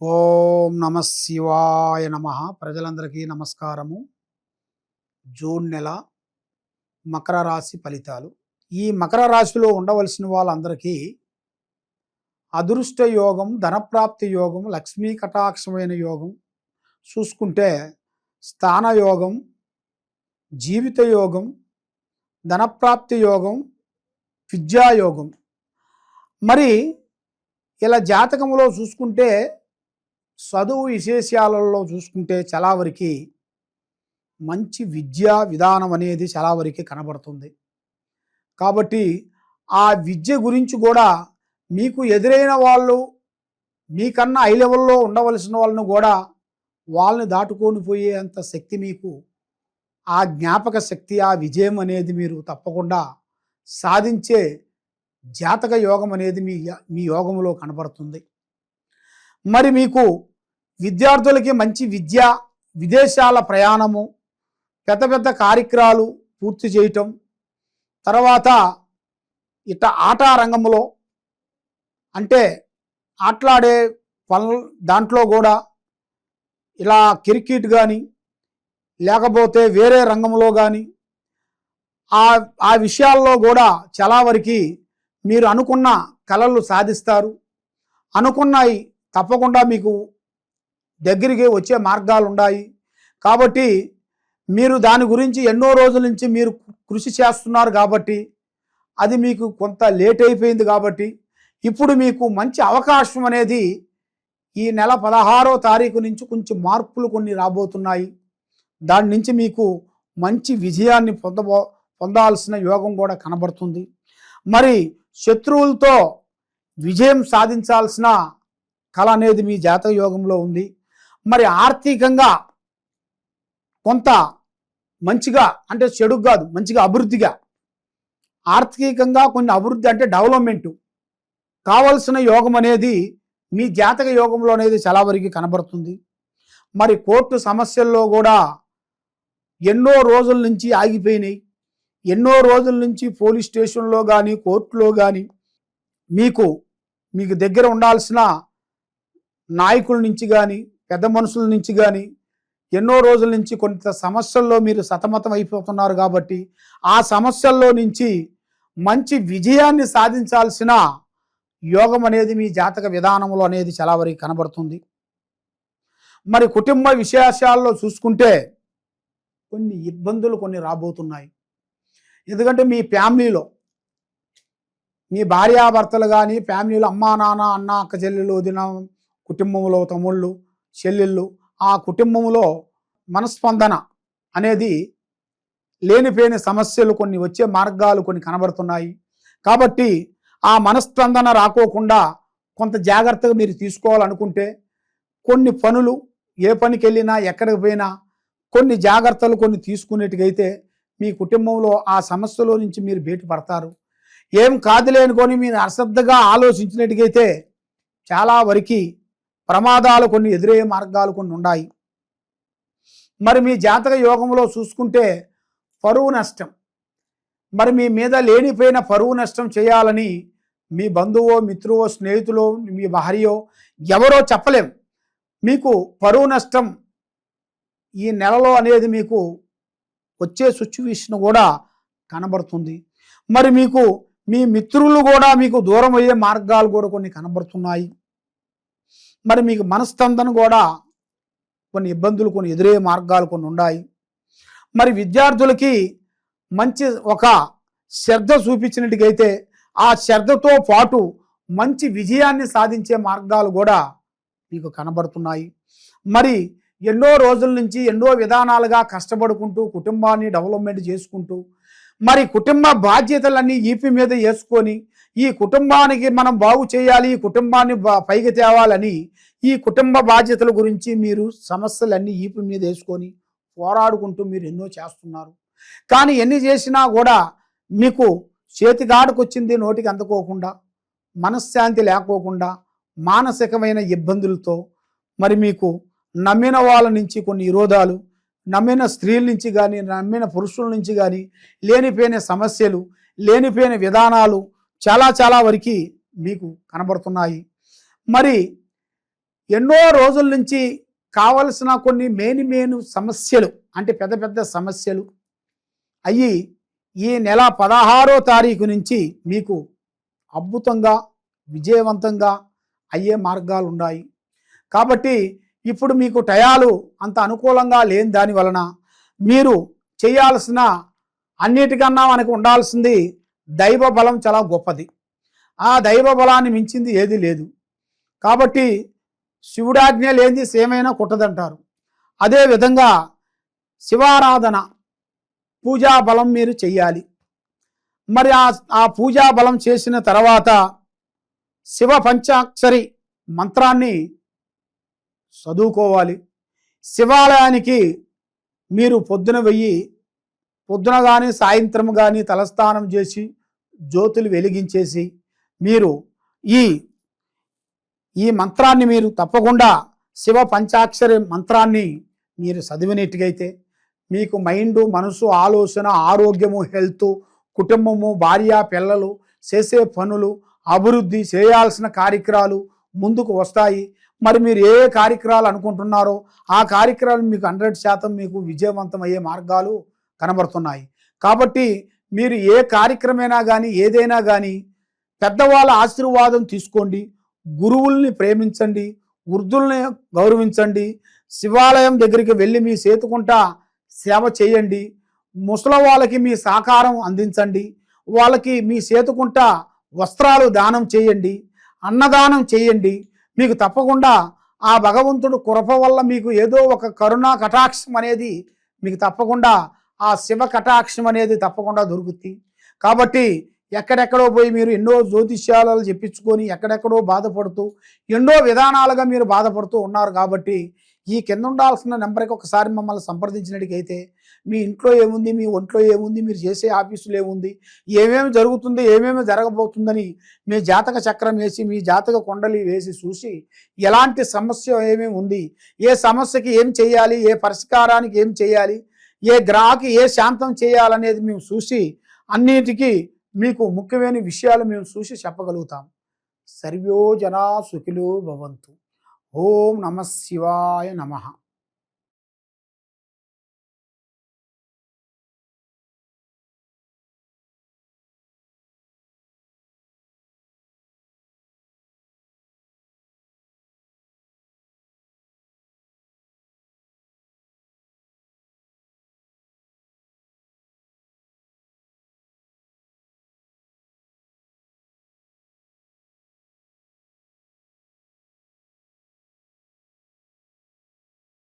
ఓం నమ శివాయ నమ. ప్రజలందరికీ నమస్కారము. జూన్ నెల మకర రాశి ఫలితాలు. ఈ మకర రాశిలో ఉండవలసిన వాళ్ళందరికీ అదృష్ట యోగం ధనప్రాప్తి యోగం లక్ష్మీ కటాక్షమైన యోగం చూసుకుంటే స్థాన యోగం జీవిత యోగం ధనప్రాప్తి యోగం విద్యాయోగం మరి ఇలా జాతకంలో చూసుకుంటే చదువు విశేషాలలో చూసుకుంటే చాలా వరకు మంచి విద్యా విధానం అనేది చాలా వరకు కనబడుతుంది. కాబట్టి ఆ విద్య గురించి కూడా మీకు ఎదురైన వాళ్ళు మీకన్నా హై లెవెల్లో ఉండవలసిన వాళ్ళను కూడా వాళ్ళని దాటుకొని పోయేంత శక్తి మీకు ఆ జ్ఞాపక శక్తి ఆ విజయం అనేది మీరు తప్పకుండా సాధించే జాతక యోగం అనేది మీ మీ యోగంలో కనబడుతుంది. మరి మీకు విద్యార్థులకి మంచి విద్య విదేశాల ప్రయాణము పెద్ద పెద్ద కార్యక్రమాలు పూర్తి చేయటం తర్వాత ఇట ఆట రంగంలో అంటే ఆటలాడే పనులు దాంట్లో కూడా ఇలా క్రికెట్ కానీ లేకపోతే వేరే రంగంలో కానీ ఆ ఆ విషయాల్లో కూడా చాలా వరకు మీరు అనుకున్న కళలు సాధిస్తారు. అనుకున్నాయి తప్పకుండా మీకు దగ్గరికి వచ్చే మార్గాలు ఉన్నాయి కాబట్టి మీరు దాని గురించి ఎన్నో రోజుల నుంచి మీరు కృషి చేస్తున్నారు కాబట్టి అది మీకు కొంత లేట్ అయిపోయింది కాబట్టి ఇప్పుడు మీకు మంచి అవకాశం అనేది ఈ నెల పదహారో తారీఖు నుంచి కొంచెం మార్పులు కొన్ని రాబోతున్నాయి. దాని నుంచి మీకు మంచి విజయాన్ని పొందబో పొందాల్సిన యోగం కూడా కనబడుతుంది. మరి శత్రువులతో విజయం సాధించాల్సిన కళ అనేది మీ జాతక యోగంలో ఉంది. మరి ఆర్థికంగా కొంత మంచిగా అంటే చెడు కాదు మంచిగా అభివృద్ధిగా. ఆర్థికంగా కొన్ని అభివృద్ధి అంటే డెవలప్మెంట్ కావలసిన యోగం అనేది మీ జాతక యోగంలో అనేది చాలా వరకు కనబడుతుంది. మరి కోర్టు సమస్యల్లో కూడా ఎన్నో రోజుల నుంచి ఆగిపోయినాయి. ఎన్నో రోజుల నుంచి పోలీస్ స్టేషన్లో కానీ కోర్టులో కానీ మీకు మీకు దగ్గర ఉండాల్సిన నాయకుల నుంచి కానీ పెద్ద మనుషుల నుంచి కానీ ఎన్నో రోజుల నుంచి కొంత సమస్యల్లో మీరు సతమతం అయిపోతున్నారు కాబట్టి ఆ సమస్యల్లో నుంచి మంచి విజయాన్ని సాధించాల్సిన యోగం అనేది మీ జాతక విధానంలో అనేది చాలా వరకు కనబడుతుంది. మరి కుటుంబ విశేషాల్లో చూసుకుంటే కొన్ని ఇబ్బందులు కొన్ని రాబోతున్నాయి. ఎందుకంటే మీ ఫ్యామిలీలో మీ భార్యాభర్తలు కానీ ఫ్యామిలీలో అమ్మా నాన్న అన్న అక్క చెల్లెలు వదిన కుటుంబంలో తమ్ముళ్ళు చెల్లెళ్ళు ఆ కుటుంబంలో మనస్పందన అనేది లేనిపోయిన సమస్యలు కొన్ని వచ్చే మార్గాలు కొన్ని కనబడుతున్నాయి. కాబట్టి ఆ మనస్పందన రాకోకుండా కొంత జాగ్రత్తగా మీరు తీసుకోవాలనుకుంటే కొన్ని పనులు ఏ పనికి వెళ్ళినా ఎక్కడికి పోయినా కొన్ని జాగ్రత్తలు కొన్ని తీసుకునేట్టుగైతే మీ కుటుంబంలో ఆ సమస్యలో నుంచి మీరు బయటపడతారు. ఏం కాదులే అనుకొని మీరు అశ్రద్ధగా ఆలోచించినట్టుగైతే చాలా వరకు ప్రమాదాలు కొన్ని ఎదురయ్యే మార్గాలు కొన్ని ఉన్నాయి మరి మీ జాతక యోగంలో చూసుకుంటే పరువు నష్టం. మరి మీ మీద లేనిపోయిన పరువు నష్టం చేయాలని మీ బంధువో మిత్రువో స్నేహితులో మీ భార్యో ఎవరో చెప్పలేం. మీకు పరువు నష్టం ఈ నెలలో అనేది మీకు వచ్చే సిచ్యువేషన్ కూడా కనబడుతుంది. మరి మీకు మీ మిత్రులు కూడా మీకు దూరం అయ్యే మార్గాలు కూడా కొన్ని కనబడుతున్నాయి. మరి మీకు మనస్తందన కూడా కొన్ని ఇబ్బందులు కొన్ని ఎదురయ్యే మార్గాలు కొన్ని ఉన్నాయి మరి విద్యార్థులకి మంచి ఒక శ్రద్ధ చూపించినట్టుగైతే ఆ శ్రద్ధతో పాటు మంచి విజయాన్ని సాధించే మార్గాలు కూడా మీకు కనబడుతున్నాయి. మరి ఎన్నో రోజుల నుంచి ఎన్నో విధానాలుగా కష్టపడుకుంటూ కుటుంబాన్ని డెవలప్మెంట్ చేసుకుంటూ మరి కుటుంబ బాధ్యతలన్నీ ఈపి మీద వేసుకొని ఈ కుటుంబానికి మనం బాగు చేయాలి ఈ కుటుంబాన్ని బా- పైకి తేవాలని ఈ కుటుంబ బాధ్యతల గురించి మీరు సమస్యలన్నీ ఈపు మీద వేసుకొని పోరాడుకుంటూ మీరు ఎన్నో చేస్తున్నారు. కానీ ఎన్ని చేసినా కూడా మీకు చేతిగాడుకు వచ్చింది నోటికి అందుకోకుండా మనశ్శాంతి లేకోకుండా మానసికమైన ఇబ్బందులతో మరి మీకు నమ్మిన వాళ్ళ నుంచి కొన్ని విరోధాలు నమ్మిన స్త్రీల నుంచి కానీ నమ్మిన పురుషుల నుంచి కానీ లేనిపోయిన సమస్యలు లేనిపోయిన విధానాలు చాలా చాలా వరకు మీకు కనబడుతున్నాయి. మరి ఎన్నో రోజుల నుంచి కావలసిన కొన్ని మేని మేను సమస్యలు అంటే పెద్ద పెద్ద సమస్యలు అయ్యి ఈ నెల పదహారో తారీఖు నుంచి మీకు అద్భుతంగా విజయవంతంగా అయ్యే మార్గాలు ఉన్నాయి కాబట్టి ఇప్పుడు మీకు టయాలు అంత అనుకూలంగా లేని దాని వలన మీరు చేయాల్సిన అన్నిటికన్నా మనకు ఉండాల్సింది దైవ బలం చాలా గొప్పది. ఆ దైవ బలాన్ని మించింది ఏది లేదు. కాబట్టి శివుడాజ్ఞ లేనిది సేమైనా కుట్టదంటారు. అదే విధంగా శివారాధన పూజా బలం మీరు చెయ్యాలి. మరి ఆ ఆ పూజా బలం చేసిన తర్వాత శివ పంచాక్షరి మంత్రాన్ని చదువుకోవాలి. శివాలయానికి మీరు పొద్దున వెయ్యి పొద్దున కానీ సాయంత్రం కానీ తలస్నానం చేసి జ్యోతులు వెలిగించేసి మీరు ఈ ఈ మంత్రాన్ని మీరు తప్పకుండా శివ పంచాక్షరి మంత్రాన్ని మీరు చదివినట్టుగైతే మీకు మైండ్ మనసు ఆలోచన ఆరోగ్యము హెల్త్ కుటుంబము భార్య పిల్లలు చేసే పనులు అభివృద్ధి చేయాల్సిన కార్యక్రమాలు ముందుకు వస్తాయి. మరి మీరు ఏ ఏ కార్యక్రమాలు అనుకుంటున్నారో ఆ కార్యక్రమాలు మీకు హండ్రెడ్ శాతం మీకు విజయవంతమయ్యే మార్గాలు కనబడుతున్నాయి. కాబట్టి మీరు ఏ కార్యక్రమైనా కానీ ఏదైనా కానీ పెద్దవాళ్ళ ఆశీర్వాదం తీసుకోండి. గురువుల్ని ప్రేమించండి. వృద్ధుల్ని గౌరవించండి. శివాలయం దగ్గరికి వెళ్ళి మీ సేతుకుంటా సేవ చేయండి. ముసలి వాళ్ళకి మీ సహకారం అందించండి. వాళ్ళకి మీ సేతుకుంటా వస్త్రాలు దానం చేయండి. అన్నదానం చేయండి. మీకు తప్పకుండా ఆ భగవంతుడు కృప వల్ల మీకు ఏదో ఒక కరుణా కటాక్షం అనేది మీకు తప్పకుండా ఆ శివ కటాక్షం అనేది తప్పకుండా దొరుకుతుంది కాబట్టి ఎక్కడెక్కడో పోయి మీరు ఎన్నో జ్యోతిష్యాలు చెప్పించుకొని ఎక్కడెక్కడో బాధపడుతూ ఎన్నో విధానాలుగా మీరు బాధపడుతూ ఉన్నారు కాబట్టి ఈ కింద ఉండాల్సిన నెంబర్కి ఒకసారి మమ్మల్ని సంప్రదించినట్టుకైతే మీ ఇంట్లో ఏముంది మీ ఒంట్లో ఏముంది మీరు చేసే ఆఫీసులో ఏముంది ఏమేమి జరుగుతుంది ఏమేమి జరగబోతుందని మీ జాతక చక్రం వేసి మీ జాతక కొండలి వేసి చూసి ఎలాంటి సమస్య ఏమేమి ఉంది ఏ సమస్యకి ఏం చేయాలి ఏ పరిష్కారానికి ఏం చేయాలి ఏ గ్రహకి ఏ శాంతం చేయాలనేది మేము చూసి అన్నిటికీ మీకు ముఖ్యమైన విషయాలు మేము చూసి చెప్పగలుగుతాం. సర్వ్యోజనా సుఖిలో భవంతు. ఓం నమ శివాయ నమః.